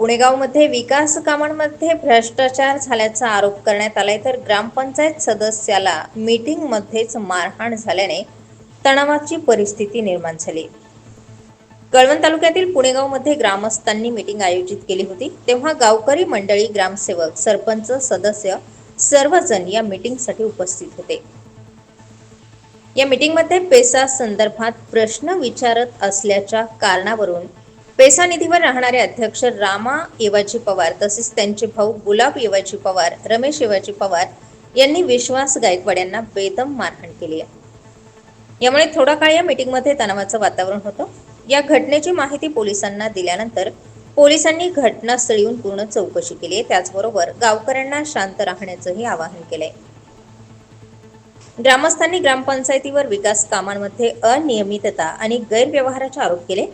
पुणेगावमध्ये विकास कामांमध्ये भ्रष्टाचार झाल्याचा आरोप करण्यात आलाय. तर ग्रामपंचायत सदस्याला मीटिंगमध्येच मारहाण झाल्याने तणावाची परिस्थिती निर्माण झाली. कळवण तालुक्यातील पुणेगावमध्ये ग्रामस्थांनी मीटिंग आयोजित केली होती. तेव्हा गावकरी मंडळी ग्रामसेवक सरपंच सदस्य सर्वजण या मीटिंगसाठी उपस्थित होते. या मीटिंगमध्ये पेसा संदर्भात प्रश्न विचारत असल्याच्या कारणावरून पेसा निधीवर राहणारे अध्यक्ष रामा येवाजी पवार तसेच त्यांचे भाऊ गुलाब येवाजी पवार रमेश येवाजी पवार यांनी विश्वास गायकवाड यांना बेदम मारहाण केली आहे. यामुळे थोडा काळ या मीटिंगमध्ये तणावाचं वातावरण होतं. या घटनेची माहिती पोलिसांना दिल्यानंतर पोलिसांनी घटनास्थळी येऊन पूर्ण चौकशी केली आहे. त्याचबरोबर गावकऱ्यांना शांत राहण्याचंही आवाहन केलंय. ग्रामस्थांनी ग्रामपंचायतीवर विकास कामांमध्ये अनियमितता आणि गैरव्यवहाराचे आरोप केले.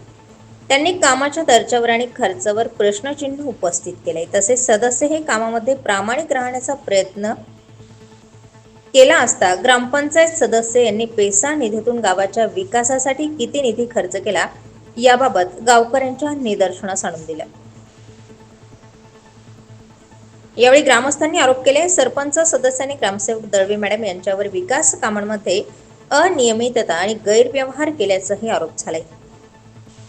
त्यांनी कामाच्या दर्जावर आणि खर्चावर प्रश्नचिन्ह उपस्थित केले. तसेच सदस्य हे कामामध्ये प्रामाणिक राहण्याचा प्रयत्न केला असता ग्रामपंचायत सदस्य यांनी पेसा निधीतून गावाच्या विकासासाठी किती निधी खर्च केला याबाबत गावकऱ्यांच्या निदर्शनास आणून दिलं. यावेळी ग्रामस्थांनी आरोप केले सरपंच सदस्यांनी ग्रामसेवक दळवे मॅडम यांच्यावर विकास कामांमध्ये अनियमितता आणि गैरव्यवहार केल्याचाही आरोप झालाय.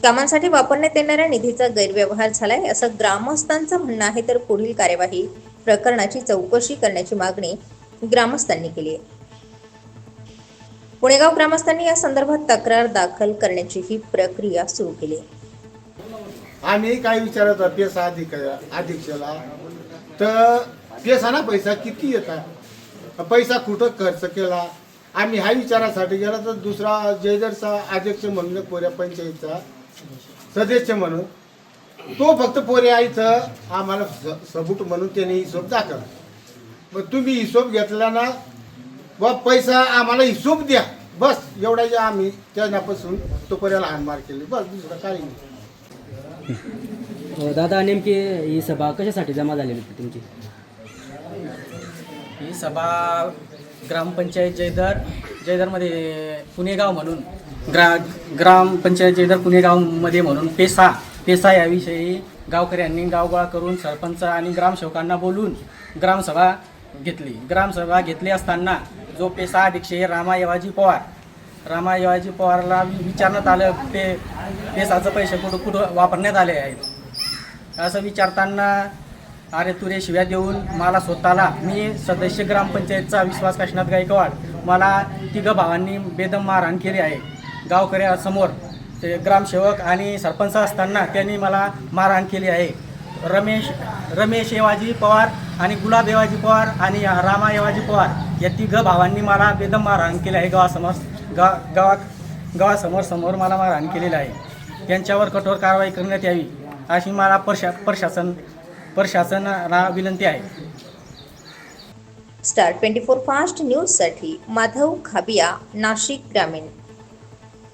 कामांसाठी वापरण्यात येणाऱ्या निधीचा गैरव्यवहार झालाय असं ग्रामस्थांचं म्हणणं आहे. तर पुढील कार्यवाही प्रकरणाची चौकशी करण्याची मागणी ग्रामस्थांनी केली आहे. पुणेगाव ग्रामस्थांनी या संदर्भात तक्रार दाखल करण्याची ही प्रक्रिया सुरू केली आम्ही काय विचारत होतो अधिक अध्यक्षाला तर पेसाना पैसा किती येतात पैसा कुठं खर्च केला? आम्ही हा विचारासाठी गेला तर दुसरा जयदरचा अध्यक्ष म्हणून कोऱ्या पंचायतचा सदस्य म्हणून. तो फक्त पोऱ्या इथं आम्हाला स- सबूट म्हणून त्याने हिशोब दाखवला. मग तुम्ही हिशोब घेतला ना व पैसा आम्हाला हिशोब द्या. बस एवढा जे आम्ही त्याच्यापासून तो पोऱ्याला हाणमार केली. बस दुसरं काही नाही. अ, दादा नेमकी ही सभा कशासाठी जमा झालेली होती तुमची? ही सभा ग्रामपंचायत जयदर जयदरमध्ये पुणेगाव म्हणून ग्रा ग्रामपंचायत जयदर पुणेगावमध्ये म्हणून पेसा पेसा याविषयी गावकऱ्यांनी गावगोळा करून सरपंच आणि ग्रामसेवकांना बोलून ग्रामसभा घेतली. ग्रामसभा घेतली असताना जो पेसा अध्यक्ष आहे रामा येवाजी पवार रामा येवाजी पवारला विचारण्यात आलं पे पेसाचं पैसे कुठं कुठं वापरण्यात आले आहेत? असं विचारताना अरे तुरे शिव्या देऊन मला स्वतःला मी सदस्य ग्रामपंचायतचा विश्वास काशीनाथ गायकवाड मला तिघं भावांनी बेदम मारहाण केली आहे. गावकऱ्यासमोर ते ग्रामसेवक आणि सरपंच असताना त्यांनी मला मारहाण केली आहे. रमेश रमेश येवाजी पवार आणि गुलाब येवाजी पवार आणि रामा येवाजी पवार या तिघं भावांनी मला बेदम मारहाण केली आहे. गावासमोर गा गावा गावासमोर समोर मला मारहाण केलेलं आहे. त्यांच्यावर कठोर कारवाई करण्यात यावी अशी मला प्रशा प्रशासन प्रशासनाला विनंती आहे. स्टार ट्वेंटी फोर फास्ट न्यूजसाठी माधव खाबिया नाशिक ग्रामीण.